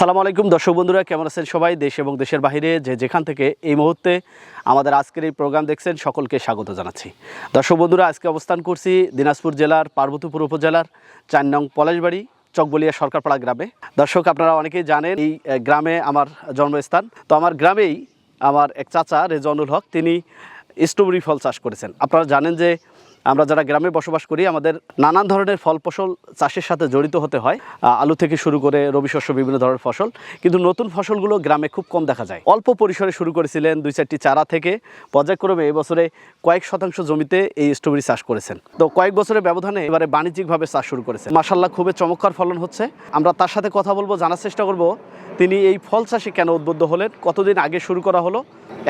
আসসালামু আলাইকুম, দর্শক বন্ধুরা, কেমন আছেন সবাই? দেশ এবং দেশের বাইরে যে যেখান থেকে এই মুহূর্তে আমাদের আজকের এই প্রোগ্রাম দেখছেন, সকলকে স্বাগত জানাচ্ছি। দর্শক বন্ধুরা, আজকে অবস্থান করছি দিনাজপুর জেলার, পার্বতীপুর উপজেলার, চার নং পলাশবাড়ি, চকবলিয়া সরকারপাড়া গ্রামে। দর্শক, আপনারা অনেকেই জানেন, এই গ্রামে আমার জন্মস্থান। তো আমার গ্রামেই আমার এক চাচা রেজনুল হক, তিনি স্ট্রবেরি ফল চাষ করেছেন। আপনারা জানেন যে আমরা যারা গ্রামে বসবাস করি, আমাদের নানান ধরনের ফল ফসল চাষের সাথে জড়িত হতে হয়। আলু থেকে শুরু করে রবি শস্য, বিভিন্ন ধরনের ফসল। কিন্তু নতুন ফসলগুলো গ্রামে খুব কম দেখা যায়। অল্প পরিসরে শুরু করেছিলেন দুই চারটি চারা থেকে। পর্যায়ক্রমে এবছরে কয়েক শতাংশ জমিতে এই স্ট্রবেরি চাষ করেছেন। তো কয়েক বছরের ব্যবধানে এবারে বাণিজ্যিকভাবে চাষ শুরু করেছেন। মাসাল্লাহ খুবই চমৎকার ফলন হচ্ছে। আমরা তার সাথে কথা বলব, জানার চেষ্টা করব, তিনি এই ফল চাষে কেন উদ্বুদ্ধ হলেন, কতদিন আগে শুরু করা হলো,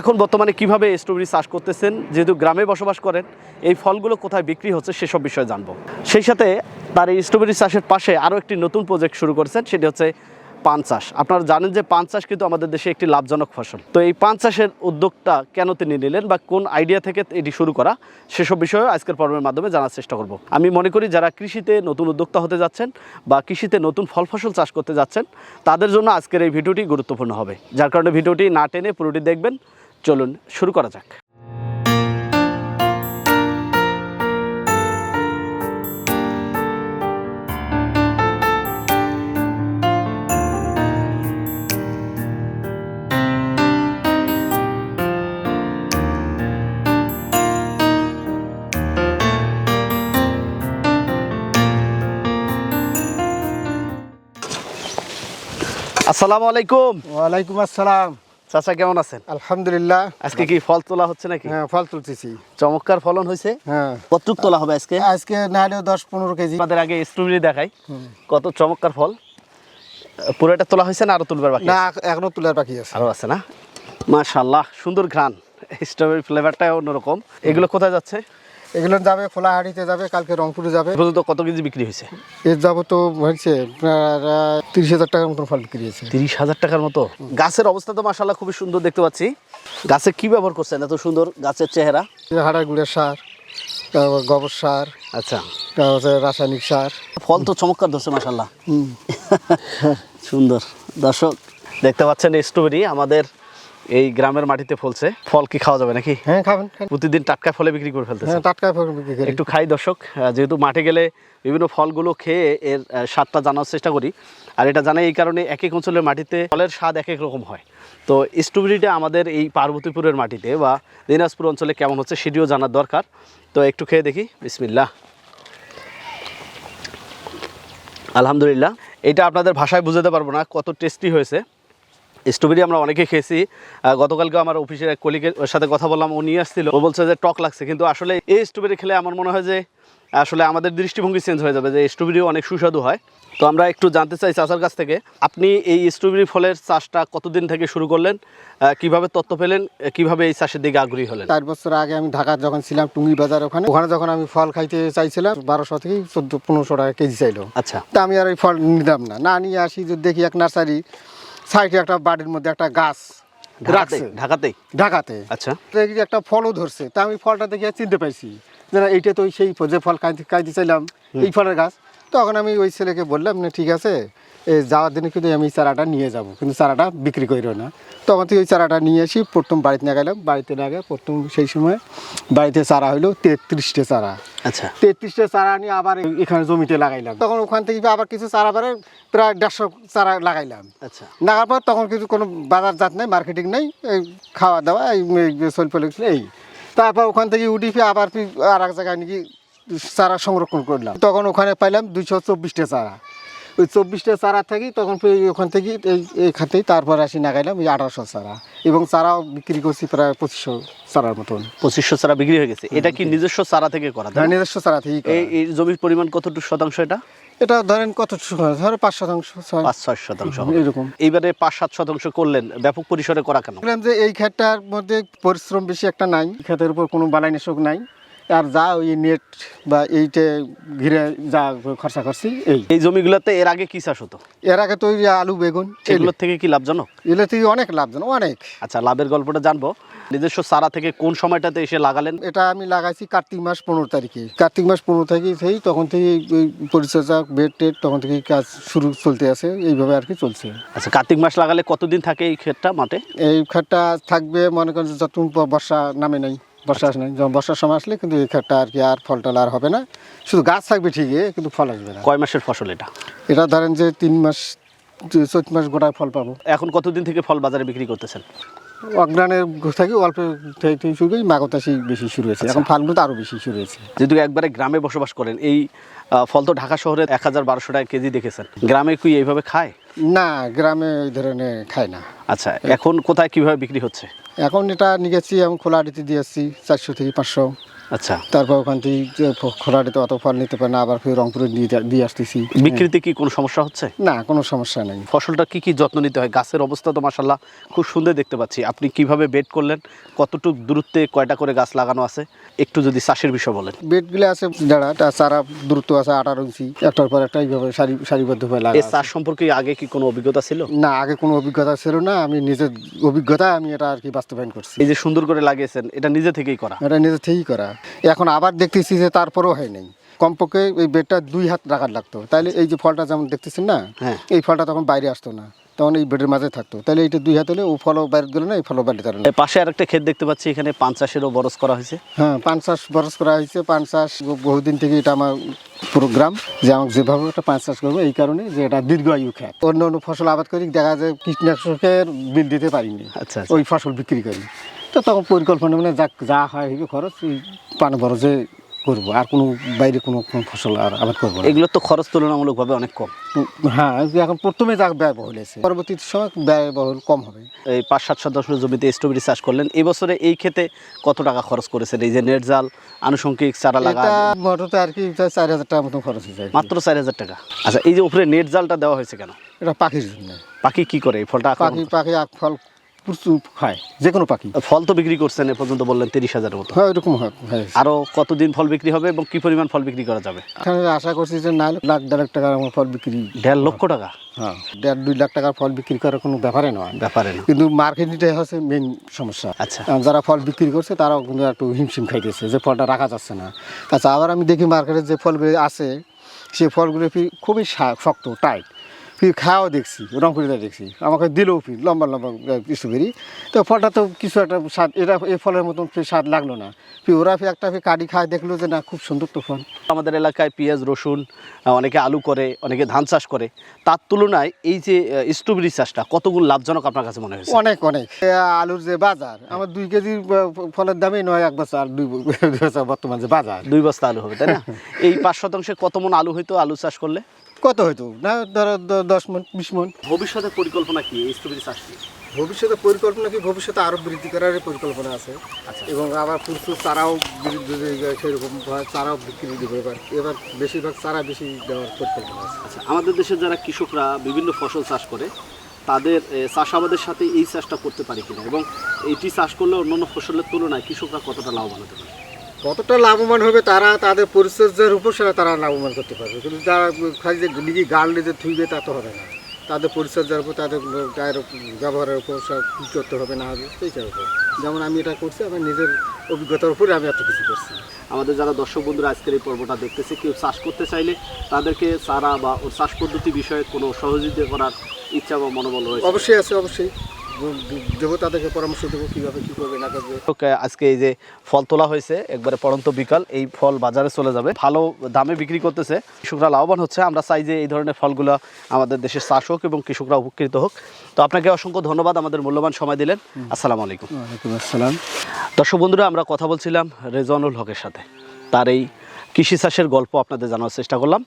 এখন বর্তমানে কীভাবে স্ট্রবেরি চাষ করতেছেন, যেহেতু গ্রামে বসবাস করেন, এই ফলগুলো কোথায় বিক্রি হচ্ছে সেসব বিষয়ে জানব। সেই সাথে তার এই স্ট্রবেরি চাষের পাশে আরও একটি নতুন প্রজেক্ট শুরু করেছেন, সেটি হচ্ছে পান চাষ। আপনারা জানেন যে পান চাষ কিন্তু আমাদের দেশে একটি লাভজনক ফসল। তো এই পান চাষের উদ্যোগটা কেন তিনি নিলেন বা কোন আইডিয়া থেকে এটি শুরু করা, সেসব বিষয়ে আজকের পর্বের মাধ্যমে জানার চেষ্টা করব। আমি মনে করি যারা কৃষিতে নতুন উদ্যোক্তা হতে যাচ্ছেন বা কৃষিতে নতুন ফল ফসল চাষ করতে যাচ্ছেন, তাদের জন্য আজকের এই ভিডিওটি গুরুত্বপূর্ণ হবে। যার কারণে ভিডিওটি না টেনে পুরোটি দেখবেন। চলুন শুরু করা যাক। আসসালামু আলাইকুম। ওয়ালাইকুম আসসালাম। চাচা কেমন আছেন? আলহামদুলিল্লাহ। আজকে কি ফল তোলা হচ্ছে নাকি? হ্যাঁ ফল তুলতেছি। চমৎকার ফলন হয়েছে। হ্যাঁ। কতটুক তোলা হবে আজকে? আজকে না হলেও দশ পনেরো কেজি। আমাদের আগে স্ট্রবেরি দেখাই। কত চমৎকার ফল। পুরোটা তোলা হয়েছে না আরও তুলবার বাকি না? এখনও তোলার বাকি আছে। আরও আছে না? মাশাল্লাহ সুন্দর ঘ্রাণ। স্ট্রবেরি ফ্লেভারটাই অন্যরকম। এগুলো কোথায় যাচ্ছে? এগুলো যাবে ফোলাহাড়িতে যাবে কালকে রংপুরে যাবে। পর্যন্ত কত কেজি বিক্রি হয়েছে? এর যাব তো হয়েছে তিরিশ হাজার টাকার মতন ফল বিক্রি হয়েছে। তিরিশ হাজার টাকার মতো? গাছের অবস্থা তো মাশাল্লাহ খুবই সুন্দর দেখতে পাচ্ছি। গাছে কি ব্যবহার করছেন এত সুন্দর গাছের চেহারা? হাড়া গুড়ের সার তারপর গোবর সার আচ্ছা। তারপর রাসায়নিক সার। ফল তো চমৎকার ধরছে মাশাল্লাহ হুম। সুন্দর। দর্শক দেখতে পাচ্ছেন স্ট্রবেরি আমাদের এই গ্রামের মাটিতে ফলছে। ফল কি খাওয়া যাবে নাকি? হ্যাঁ খাবেন প্রতিদিন টাটকা ফলে বিক্রি করে ফেলতেছে। হ্যাঁ টাটকা ফল বিক্রি করি। একটু খাই দর্শক যেহেতু মাঠে গেলে বিভিন্ন ফলগুলো খেয়ে এর স্বাদটা জানার চেষ্টা করি। আর এটা জানাই এই কারণে এক এক অঞ্চলের মাটিতে ফলের স্বাদ এক এক রকম হয়। তো স্ট্রবেরিটা আমাদের এই পার্বতীপুরের মাটিতে বা দিনাজপুর অঞ্চলে কেমন হচ্ছে সেটিও জানার দরকার। তো একটু খেয়ে দেখি। বিসমিল্লাহ। আলহামদুলিল্লাহ। এটা আপনাদের ভাষায় বুঝাতে পারব না কত টেস্টি হয়েছে। স্ট্রবেরি আমরা অনেকে খেয়েছি। গতকালকে আমার অফিসের এক কলিগের সাথে কথা বললাম ও নিয়ে আসছিল। ও বলছে যে টক লাগছে কিন্তু আসলে এই স্ট্রবেরি খেলে আমার মনে হয় যে আসলে আমাদের দৃষ্টিভঙ্গি চেঞ্জ হয়ে যাবে যে স্ট্রবেরি অনেক সুস্বাদু হয়। তো আমরা একটু জানতে চাই চাচার কাছ থেকে আপনি এই স্ট্রবেরি ফলের চাষটা কতদিন থেকে শুরু করলেন? কীভাবে তথ্য পেলেন? কীভাবে এই চাষের দিকে আগ্রহী হলেন? চার বছর আগে আমি ঢাকা যখন ছিলাম টুঙ্গি বাজার ওখানে ওখানে যখন আমি ফল খাইতে চাইছিলাম বারোশো থেকে চোদ্দ পনেরোশো টাকা কেজি চাইলো। আচ্ছা। তা আমি আর ওই ফল নিতাম না। না নিয়ে আসি যে দেখি এক নার্সারি সাইডে একটা বাড়ির মধ্যে একটা গাছ ঢাকাতে রাখছে। ঢাকাতেই? ঢাকাতে। আচ্ছা। দেখি একটা ফলও ধরছে। তা আমি ফলটা দেখে চিনতে পাইছি যে না এইটা তো ওই সেই যে ফল খাইতে চাইলাম এই ফলের গাছ। তখন আমি ওই ছেলেকে বললাম না ঠিক আছে যাওয়ার দিনে কিন্তু আমি চারাটা নিয়ে যাব কিন্তু চারাটা বিক্রি করিও না। তখন থেকে ওই চারাটা নিয়ে আসি প্রথম বাড়িতে নিয়ে গেলাম বাড়িতে না গেলে প্রথম সেই সময় বাড়িতে চারা হইল তেত্রিশটা চারা। আচ্ছা। তেত্রিশটা চারা নিয়ে আবার এখানে জমিতে লাগাইলাম। তখন ওখান থেকে আবার কিছু চারা বারে প্রায় দেড়শো চারা লাগাইলাম। আচ্ছা। লাগার পর তখন কিছু কোনো বাজার জাত নেই মার্কেটিং নেই এই খাওয়া দাওয়া এই সোল ফল এই। তারপর ওখান থেকে উঠি ফিরে আবার আর এক জায়গায় নাকি চারা সংরক্ষণ করলাম। তখন ওখানে পাইলাম দুইশো চব্বিশটা চারা। ওই চব্বিশটা চারা থাকি তখন ওখান থেকে এই এখান তারপর আসি নাগাইলাম ওই আঠারোশো চারা। এবং চারাও বিক্রি করছি প্রায় পঁচিশশো চারার মতন। পঁচিশশো চারা বিক্রি হয়ে গেছে। এটা কি নিজস্ব চারা থেকে করা না? নিজস্ব চারা থেকে এই এই জমির পরিমাণ কতটুকু শতাংশ এটা? এটা ধরেন কত ধরেন পাঁচ শতাংশ পাঁচ ছয় শতাংশ এরকম। এইবারে পাঁচ সাত শতাংশ করলেন ব্যাপক পরিসরে করা কেন? বললাম যে এই ক্ষেতটার মধ্যে পরিশ্রম বেশি একটা নাই ক্ষেতের উপর কোনো বালাই নেশক নাই। আর যা ওই নেট বা এইটে ঘিরে যা খরচা করছি এই। এই জমিগুলোতে এর আগে কি চাষ হতো? এর আগে তো ওই যে আলু বেগুন সেগুলোর থেকে কি লাভজনক? এগুলো থেকে অনেক লাভজনক অনেক। আচ্ছা লাভের গল্পটা জানব। নিজস্ব চারা থেকে কোন সময়টাতে এসে লাগালেন? এটা আমি লাগাইছি কার্তিক মাস পনেরো তারিখে। কার্তিক মাস পনেরো তারিখে সেই তখন থেকে ওই পরিচর্যা বেড টেড তখন থেকে কাজ শুরু চলতে আছে এইভাবে আর কি চলছে। আচ্ছা কার্তিক মাস লাগালে কতদিন থাকে এই ক্ষেতটা মাঠে? এই ক্ষেতটা থাকবে মনে করেন যে যতক্ষণ বর্ষা নামে নাই বর্ষা আসে যখন বর্ষার সময় আসলে কিন্তু এই ক্ষেতটা আর কি আর ফল টল আর হবে না। শুধু গাছ থাকবে ঠিকই কিন্তু ফল আসবে না। কয় মাসের ফসল এটা? এটা ধরেন যে তিন মাস চৈত মাস গোটায় ফল পাবো। এখন কতদিন থেকে ফল বাজারে বিক্রি করতেছেন? অগ্রানের থেকে অল্প থেকে শুরু করেছি মাগতাসি বেশি শুরু হয়েছে। এখন ফাল্গুন তো আরও বেশি শুরু হয়েছে। যেহেতু একবারে গ্রামে বসবাস করেন এই ফল তো ঢাকা শহরে এক হাজার বারোশো টাকা কেজি দেখেছেন। গ্রামে কি এইভাবে খায়? না গ্রামে ওই ধরনের খায় না। আচ্ছা এখন কোথায় কীভাবে বিক্রি হচ্ছে? এখন এটা নিয়ে গেছি আমি খোলা আড়িতে দিয়ে আসছি চারশো থেকে পাঁচশো। আচ্ছা। তারপর ওখান থেকে যে ফ- খোলা আড়িতে অত ফল নিতে পারে না আবার ফির রংপুরে দিয়ে আসতেছি। বিক্রিতে কি কোনো সমস্যা হচ্ছে? না কোনো সমস্যা নেই। ফসলটা কি কি যত্ন নিতে হয়? গাছের অবস্থা তো মাসাল্লাহ খুব সুন্দর দেখতে পাচ্ছি। আপনি কীভাবে বেড করলেন? কতটুকু দূরত্বে কয়টা করে গাছ লাগানো আছে? একটু যদি চাষের বিষয় বলেন। বেডগুলো আছে যারা তার চারা দূরত্ব আছে আঠারো ইঞ্চি। একটার পর একটা এইভাবে সারি সারিবদ্ধভাবে লাগা চাষ সম্পর্কে আগে কি কোনো অভিজ্ঞতা ছিল? না আগে কোনো অভিজ্ঞতা ছিল না। আমি নিজের অভিজ্ঞতা আমি এটা আর কি বাস্তবায়ন করছি। এই যে সুন্দর করে লাগিয়েছেন এটা নিজে থেকেই করা? এটা নিজে থেকেই করা। এখন আবার দেখতেছি যে তারপরেও হয় নাই। কমপক্ষে এই বেডটা দুই হাত রাখার লাগতো। তাহলে এই যে ফলটা যেমন দেখতেছেন না হ্যাঁ। এই ফলটা তখন বাইরে আসতো না। তখন এই বেডের মাঝে থাকতো। তাহলে এইটা দুই হাত হলে ও ফলও বাইরে গেলো না এই ফলও বাইরে না। এই পাশে আরেকটা ক্ষেত দেখতে পাচ্ছি এখানে পান চাষেরও বরস করা হয়েছে। হ্যাঁ পান চাষ বরস করা হয়েছে। পান চাষ বহুদিন থেকে এটা আমার প্রোগ্রাম যে আমাকে যেভাবে একটা পান চাষ করব এই কারণে যে এটা দীর্ঘায়ু খ্যাত অন্য অন্য ফসল আবাদ করি দেখা যায় কীটনাশকের বিল দিতে পারিনি। আচ্ছা। ওই ফসল বিক্রি করি। তো তখন পরিকল্পনা মানে যা যা হয় হইবে খরচ পান বরজে করব আর কোনো বাইরে কোনো ফসল আর আবাদ করব এগুলোর তো খরচ তুলনামূলকভাবে অনেক কম। হ্যাঁ এখন প্রথমে যা ব্যয়বহুল হয়েছে পরবর্তী সময় ব্যয়বহুল কম হবে। এই পাঁচ সাত শতাংশ জমিতে স্ট্রবেরি চাষ করলেন। এবছরে এই ক্ষেতে কত টাকা খরচ করেছেন? এই যে নেট জাল আনুষঙ্গিক চারা লাগা এটা আর কি চার হাজার টাকার মতন খরচ হয়ে যায় মাত্র চার হাজার টাকা। আচ্ছা এই যে উপরে নেট জালটা দেওয়া হয়েছে কেন? এটা পাখির জন্য। পাখি কি করে? এই ফলটা পাখি পাখি ফল প্রচুর খায় যে কোনো পাখি। ফল তো বিক্রি করছেন এ পর্যন্ত বললেন তিরিশ হাজারের মতো। হ্যাঁ ওইরকম হয় হয়। আরও কতদিন ফল বিক্রি হবে এবং কি পরিমাণ ফল বিক্রি করা যাবে? আশা করছি যে না লাখ দেড় লাখ টাকার আমার ফল বিক্রি। দেড় লক্ষ টাকা? হ্যাঁ দেড় দুই লাখ টাকার ফল বিক্রি করার কোনো ব্যাপারে নয়। ব্যাপারে না কিন্তু মার্কেটিংটাই হচ্ছে মেন সমস্যা। আচ্ছা। যারা ফল বিক্রি করছে তারাও কিন্তু একটু হিমশিম খাইতেছে যে ফলটা রাখা যাচ্ছে না। আচ্ছা আবার আমি দেখি মার্কেটে যে ফলগুলো আছে সেই ফলগুলো খুবই শক্ত টাইট ফির খাওয়াও দেখছি রংপুরিটা দেখছি। আমাকে দিলেও ফির লম্বা লম্বা স্ট্রবেরি। তো ফলটা তো কিছু একটা স্বাদ এটা এই ফলের মতন ফির স্বাদ লাগল না। ফির ওরা ফির একটা ফির কাটি খায় দেখল যে না খুব সুন্দর তো ফল। আমাদের এলাকায় পেঁয়াজ রসুন অনেকে আলু করে অনেকে ধান চাষ করে। তার তুলনায় এই যে স্ট্রবেরি চাষটা কতগুলো লাভজনক আপনার কাছে মনে হয়েছে? অনেক অনেক। আলুর যে বাজার আমার দুই কেজি ফলের দামই নয় এক বছর দুই বছর বর্তমান যে বাজার। দুই বস্তা আলু হবে তাই না? এই পাঁচ শতাংশে কত মন আলু হইতো আলু চাষ করলে? কত হয়তো না ধরো দশ মন বিশ মন। ভবিষ্যতের পরিকল্পনা কি এই স্ট্রবেরি চাষ নিয়ে? ভবিষ্যতে পরিকল্পনা কি? ভবিষ্যতে আরও বৃদ্ধি করার পরিকল্পনা আছে। আচ্ছা। এবং আবার প্রচুর চারাও সেরকম হয়, চারাও বিক্রি দেবে এবার এবার বেশিরভাগ চারা বেশি দেওয়ার পরিকল্পনা আছে। আচ্ছা আমাদের দেশের যারা কৃষকরা বিভিন্ন ফসল চাষ করে তাদের চাষাবাদের সাথে এই চাষটা করতে পারে কিনা? এবং এইটি চাষ করলে অন্যান্য ফসলের তুলনায় কৃষকরা কতটা লাভবান হতে পারে? কতটা লাভবান হবে তারা তাদের পরিচর্যার উপর সেটা তারা লাভবান করতে পারবে। কিন্তু যারা খালি যে লিগি গাড়লে যে থুইবে তা তো হবে না। তাদের পরিচর্যার উপর তাদের গায়ের ব্যবহারের উপর সব কী করতে হবে না হবে সেইটার উপর। যেমন আমি এটা করছি আমার নিজের অভিজ্ঞতার উপরে আমি এত কিছু করছি। আমাদের যারা দর্শক বন্ধুরা আজকের এই পর্বটা দেখতেছে কেউ চাষ করতে চাইলে তাদেরকে চারা বা ওর চাষ পদ্ধতি বিষয়ে কোনো সহযোগিতা করার ইচ্ছা বা মনোবল রয়েছে? অবশ্যই আছে অবশ্যই। দেবো তাদেরকে পরামর্শ দেবো কীভাবে কী করবে না করবে। আজকে এই যে ফল তোলা হয়েছে একবারে পড়ন্ত বিকাল এই ফল বাজারে চলে যাবে। ভালো দামে বিক্রি করতেছে। কৃষকরা লাভবান হচ্ছে আমরা চাই যে এই ধরনের ফলগুলো আমাদের দেশের চাষ হোক এবং কৃষকরা উপকৃত হোক। তো আপনাকে অসংখ্য ধন্যবাদ আমাদের মূল্যবান সময় দিলেন। আসসালামু আলাইকুম। ওয়ালাইকুম আসসালাম। দর্শক বন্ধুরা আমরা কথা বলছিলাম রেজওয়ানুল হকের সাথে। তার এই কৃষি চাষের গল্প আপনাদের জানার চেষ্টা করলাম।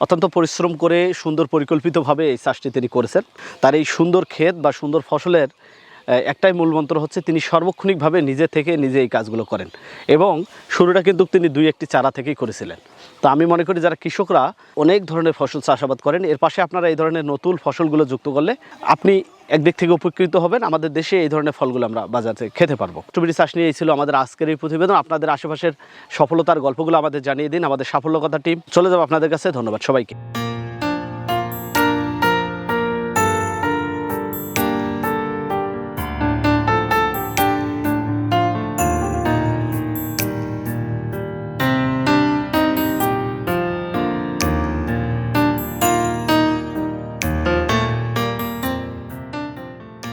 অত্যন্ত পরিশ্রম করে সুন্দর পরিকল্পিতভাবে এই চাষটি তিনি করেছেন। তার এই সুন্দর ক্ষেত বা সুন্দর ফসলের একটাই মূল মন্ত্র হচ্ছে তিনি সর্বক্ষণিকভাবে নিজে থেকে নিজে এই কাজগুলো করেন। এবং শুরুটা কিন্তু তিনি দুই একটি চারা থেকেই করেছিলেন। তো আমি মনে করি যারা কৃষকরা অনেক ধরনের ফসল চাষাবাদ করেন, এর পাশে আপনারা এই ধরনের নতুন ফসলগুলো যুক্ত করলে আপনি একদিক থেকে উপকৃত হবেন, আমাদের দেশে এই ধরনের ফলগুলো আমরা বাজার খেতে পারব। স্ট্রবেরি চাষ নিয়ে ছিল আমাদের আজকের এই প্রতিবেদন। আপনাদের আশেপাশের সফলতার গল্পগুলো আমাদের জানিয়ে দিন, আমাদের সাফল্য কথা টিম। চলে যাব আপনাদের কাছে, ধন্যবাদ সবাইকে।